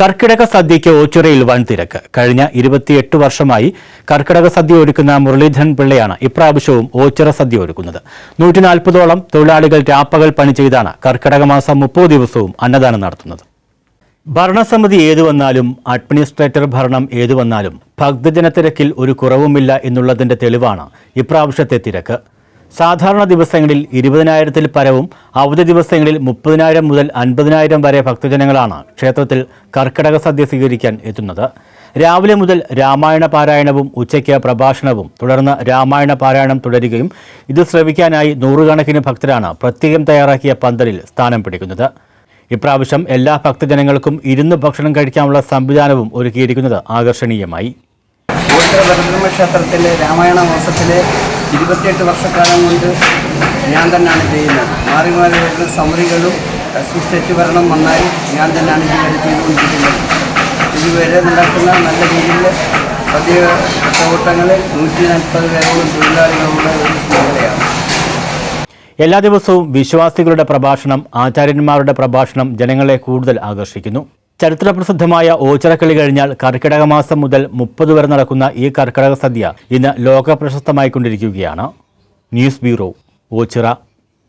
കർക്കിടക സദ്യയ്ക്ക് ഓച്ചിറയിൽ വൻ തിരക്ക്. കഴിഞ്ഞ ഇരുപത്തിയെട്ട് വർഷമായി കർക്കിടക സദ്യ ഒരുക്കുന്ന മുരളീധരൻ പിള്ളയാണ് ഇപ്രാവശ്യവും ഓച്ചിറ സദ്യ ഒരുക്കുന്നത്. നൂറ്റി നാൽപ്പതോളം തൊഴിലാളികൾ രാപ്പകൽ പണി ചെയ്താണ് കർക്കിടക മാസം മുപ്പത് ദിവസവും അന്നദാനം നടത്തുന്നത്. ഭരണസമിതി ഏതു വന്നാലും അഡ്മിനിസ്ട്രേറ്റർ ഭരണം ഏതു വന്നാലും ഭക്തജനത്തിരക്കിൽ ഒരു കുറവുമില്ല എന്നുള്ളതിന്റെ തെളിവാണ് ഇപ്രാവശ്യത്തെ തിരക്ക്. സാധാരണ ദിവസങ്ങളിൽ ഇരുപതിനായിരത്തിൽ പരവും അവധി ദിവസങ്ങളിൽ മുപ്പതിനായിരം മുതൽ അൻപതിനായിരം വരെ ഭക്തജനങ്ങളാണ് ക്ഷേത്രത്തിൽ കർക്കിടക സദ്യ സ്വീകരിക്കാൻ എത്തുന്നത്. രാവിലെ മുതൽ രാമായണ പാരായണവും ഉച്ചയ്ക്ക് പ്രഭാഷണവും തുടർന്ന് രാമായണ പാരായണം തുടരുകയും ഇത് ശ്രവിക്കാനായി നൂറുകണക്കിന് ഭക്തരാണ് പ്രത്യേകം തയ്യാറാക്കിയ പന്തലിൽ സ്ഥാനം പിടിക്കുന്നത്. ഇപ്രാവശ്യം എല്ലാ ഭക്തജനങ്ങൾക്കും ഇരുന്ന് ഭക്ഷണം കഴിക്കാനുള്ള സംവിധാനവും ഒരുക്കിയിരിക്കുന്നത് ആകർഷണീയമായി. ക്ഷേത്രത്തിലെ രാമായണ മാസത്തിലെ ഇരുപത്തിയെട്ട് വർഷക്കാലം കൊണ്ട് ഞാൻ തന്നെയാണ് ചെയ്യുന്നത്. മാറി മാറി വരുന്ന സമിതികളും സൃഷ്ടിച്ച് ഭരണം വന്നാലും ഞാൻ തന്നെയാണ് ഇതുവരെ ചെയ്തുകൊണ്ടിരിക്കുന്നത്. ഇതുവരെ നടക്കുന്ന നല്ല രീതിയിൽ പതിയ പ്രവർത്തനങ്ങളിൽ നൂറ്റി നാൽപ്പത് പേരോളം തൊഴിലാളികളുള്ള ഒരു മേഖലയാണ്. എല്ലാ ദിവസവും വിശ്വാസികളുടെ പ്രഭാഷണം ആചാര്യന്മാരുടെ പ്രഭാഷണം ജനങ്ങളെ കൂടുതൽ ആകർഷിക്കുന്നു. ചരിത്രപ്രസിദ്ധമായ ഓച്ചിറക്കളി കഴിഞ്ഞാൽ കർക്കിടക മാസം മുതൽ മുപ്പത് വരെ നടക്കുന്ന ഈ കർക്കിടക സദ്യ ഇന്ന് ലോക പ്രശസ്തമായിക്കൊണ്ടിരിക്കുകയാണ് ന്യൂസ് ബ്യൂറോ ഓച്ചിറ.